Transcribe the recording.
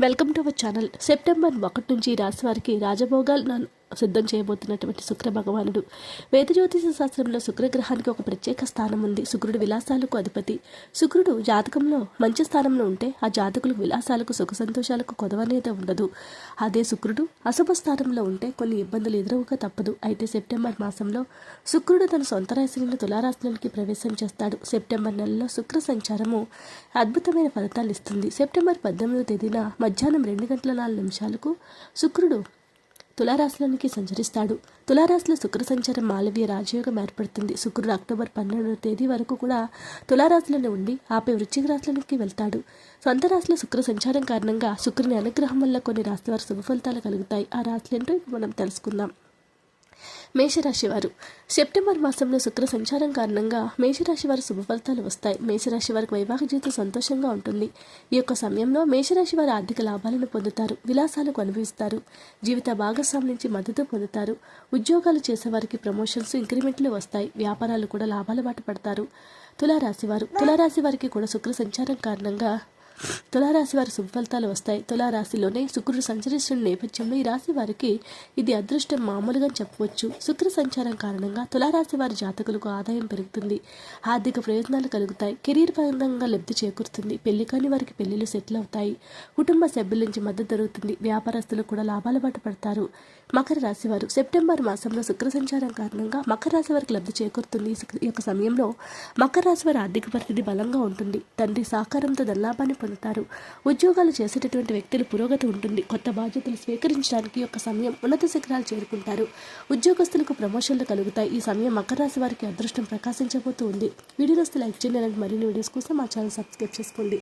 Welcome to our channel. September ఒకటి నుంచి ఈ వారికి వారికి నన్ను సిద్ధం చేయబోతున్నటువంటి శుక్ర భగవానుడు. వేద జ్యోతిష శాస్త్రంలో శుక్రగ్రహానికి ఒక ప్రత్యేక స్థానం ఉంది. శుక్రుడు విలాసాలకు అధిపతి. శుక్రుడు జాతకంలో మంచి స్థానంలో ఉంటే ఆ జాతకులకు విలాసాలకు సుఖ సంతోషాలకు కొదవనేదే ఉండదు. అదే శుక్రుడు అశుభ స్థానంలో ఉంటే కొన్ని ఇబ్బందులు ఎదురవక తప్పదు. అయితే సెప్టెంబర్ మాసంలో శుక్రుడు తన సొంత రాశి నుండి ప్రవేశం చేస్తాడు. సెప్టెంబర్ నెలలో శుక్ర సంచారము అద్భుతమైన ఫలితాలు ఇస్తుంది. సెప్టెంబర్ పద్దెనిమిదో తేదీన మధ్యాహ్నం రెండు గంటల నాలుగు నిమిషాలకు శుక్రుడు తులారాశిలోనికి సంచరిస్తాడు. తులారాశిలో శుక్ర సంచారం మాలవీయ రాజయోగం ఏర్పడుతుంది. శుక్రుడు అక్టోబర్ పన్నెండవ తేదీ వరకు కూడా తులారాశిలోనే ఉండి ఆపై వృశ్చిక రాశిలోనికి వెళ్తాడు. సొంత రాశిలో శుక్ర సంచారం కారణంగా శుక్రుని అనుగ్రహం వల్ల కొన్ని రాశి వారు శుభ ఫలితాలు కలుగుతాయి. ఆ రాశులు ఏంటో ఇప్పుడు మనం తెలుసుకుందాం. మేషరాశి వారు. సెప్టెంబర్ మాసంలో శుక్ర సంచారం కారణంగా మేషరాశి వారి శుభ ఫలితాలు వస్తాయి. మేషరాశి వారికి వైవాహిక జీవితం సంతోషంగా ఉంటుంది. ఈ యొక్క సమయంలో మేషరాశి వారు ఆర్థిక లాభాలను పొందుతారు. విలాసాలకు అనుభవిస్తారు. జీవిత భాగస్వామి నుంచి మద్దతు పొందుతారు. ఉద్యోగాలు చేసేవారికి ప్రమోషన్స్ ఇంక్రిమెంట్లు వస్తాయి. వ్యాపారాలు కూడా లాభాల బాట పడతారు. తులారాశి వారు. తులారాశి వారికి కూడా శుక్ర సంచారం కారణంగా తులారాశి వారి శుభఫలితాలు వస్తాయి. తులారాశిలోనే శుక్రుడు సంచరిస్తున్న నేపథ్యంలో ఈ రాశి వారికి ఇది అదృష్టం మామూలుగా చెప్పవచ్చు. శుక్ర సంచారం కారణంగా తులారాశి వారి జాతకులకు ఆదాయం పెరుగుతుంది. ఆర్థిక ప్రయోజనాలు కలుగుతాయి. కెరీర్ పరంగా లబ్ధి చేకూరుతుంది. పెళ్ళి కాని వారికి పెళ్ళిళ్ళు సెటిల్ అవుతాయి. కుటుంబ సభ్యుల నుంచి మద్దతు దొరుకుతుంది. వ్యాపారస్తులు కూడా లాభాల బాట పడతారు. మకర రాశి వారు సెప్టెంబర్ మాసంలో శుక్ర సంచారం కారణంగా మకర రాశి వారికి లబ్ధి చేకూరుతుంది. ఈ యొక్క సమయంలో మకర రాశి వారి ఆర్థిక పరిస్థితి బలంగా ఉంటుంది. తండ్రి సహకారంతో ధనలాభాన్ని పొందుతారు ఉద్యోగాలు చేసేటటువంటి వ్యక్తులు పురోగతి ఉంటుంది. కొత్త బాధ్యతలు స్వీకరించడానికి ఒక సమయం ఉన్నత శిఖరాలు చేరుకుంటారు. ఉద్యోగస్తులకు ప్రమోషన్లు కలుగుతాయి. ఈ సమయం మకర రాశి వారికి అదృష్టం ప్రకాశించబోతూ ఉంది. వీడియోస్ లైక్ చేయండి. మరిన్ని వీడియోస్ కోసం మా ఛానల్ సబ్స్క్రైబ్ చేసుకోండి.